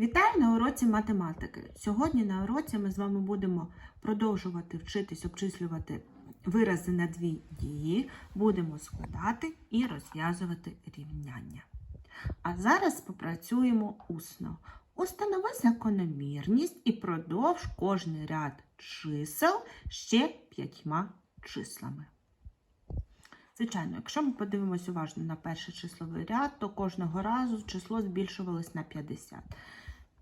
Вітаю на уроці математики. Сьогодні на уроці ми з вами будемо продовжувати вчитись обчислювати вирази на дві дії, будемо складати і розв'язувати рівняння. А зараз попрацюємо усно. Установи закономірність і продовж кожний ряд чисел ще п'ятьма числами. Звичайно, якщо ми подивимося уважно на перший числовий ряд, то кожного разу число збільшувалось на 50.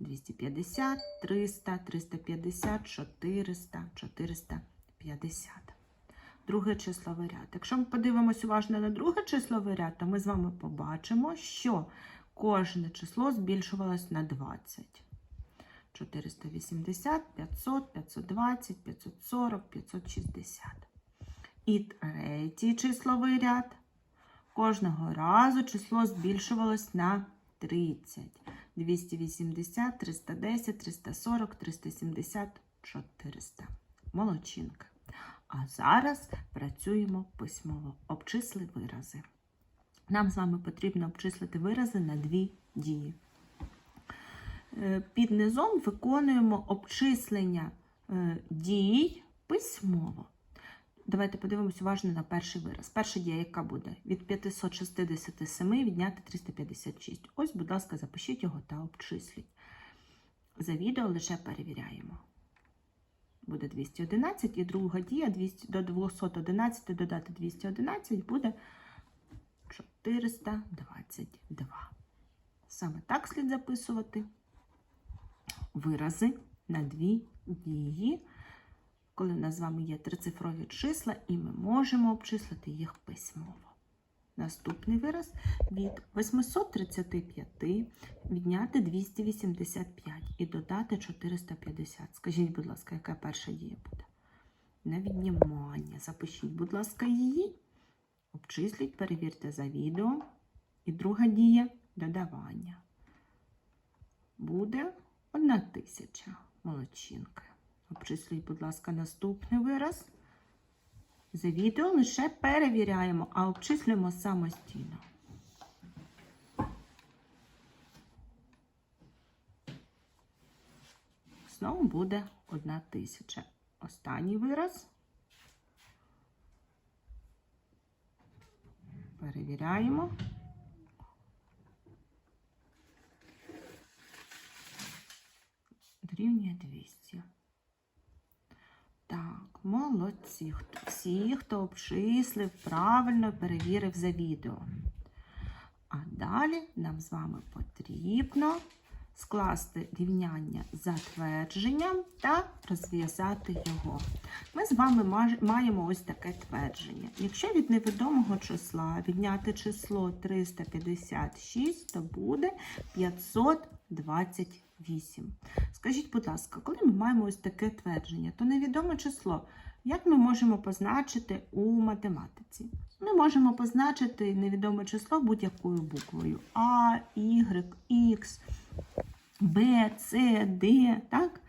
250, 300, 350, 400, 450. Другий числовий ряд. Якщо ми подивимося уважно на другий числовий ряд, то ми з вами побачимо, що кожне число збільшувалось на 20. 480, 500, 520, 540, 560. І третій числовий ряд. Кожного разу число збільшувалось на 30. 280, 310, 340, 370, 400. Молодчинка. А зараз працюємо письмово. Обчисли вирази. Нам з вами потрібно обчислити вирази на дві дії. Е, Під низом виконуємо обчислення е, дій письмово. Давайте подивимося уважно на перший вираз. Перша дія, яка буде? Від 567 відняти 356. Ось, будь ласка, запишіть його та обчисліть. За відео лише перевіряємо. Буде 211 і друга дія 200, до 211 додати 211 буде 422. Саме так слід записувати вирази на дві дії коли в нас з вами є трицифрові числа, і ми можемо обчислити їх письмово. Наступний вираз від 835 відняти 285 і додати 450. Скажіть, будь ласка, яка перша дія буде? На віднімання. Запишіть, будь ласка, її. Обчисліть, перевірте за відео. І друга дія додавання. Буде 1000 молодчинка. Обчисліть, будь ласка, наступний вираз. За відео лише перевіряємо, а обчислюємо самостійно. Знову буде одна тисяча. Останній вираз. Перевіряємо. Дорівнює 200. Молодці. Всі, хто обчислив, правильно перевірив за відео. А далі нам з вами потрібно скласти рівняння за твердженням та розв'язати його. Ми з вами маємо ось таке твердження. Якщо від невідомого числа відняти число 356, то буде 528. Скажіть, будь ласка, коли ми маємо ось таке твердження, то невідоме число, як ми можемо позначити у математиці? Ми можемо позначити невідоме число будь-якою буквою А, Y, X, Б, С, Д, так?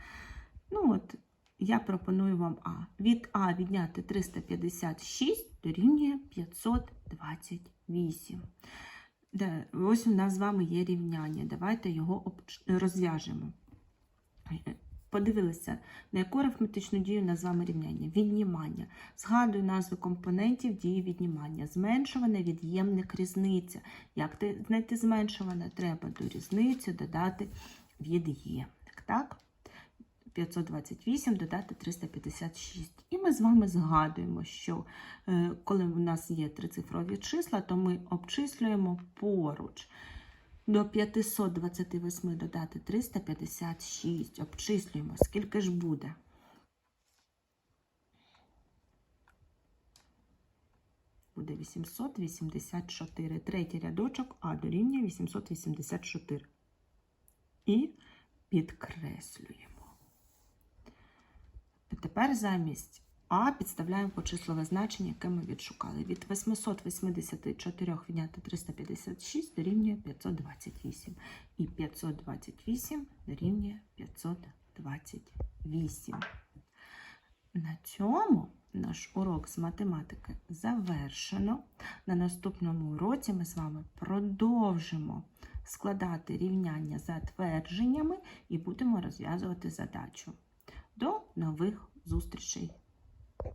Ну от, я пропоную вам А. Від А відняти 356 дорівнює 528. Де, ось у нас з вами є рівняння. Давайте його розв'яжемо. Подивилися, на яку арифметичну дію вами рівняння? Віднімання. Згадую назви компонентів дії віднімання. Зменшуване, від'ємник, різниця. Як знайти зменшуване? Треба до різниці додати від'ємник. Так? 528 додати 356. І ми з вами згадуємо, що е, коли у нас є трицифрові числа, то ми обчислюємо поруч. До 528 додати 356. Обчислюємо. Скільки ж буде? Буде 884. Третій рядочок А дорівнює 884. І підкреслюємо. Тепер замість А підставляємо почислове значення, яке ми відшукали. Від 884 відняти 356 дорівнює 528. І 528 дорівнює 528. На цьому наш урок з математики завершено. На наступному уроці ми з вами продовжимо складати рівняння за твердженнями і будемо розв'язувати задачу. До нових зустрічей!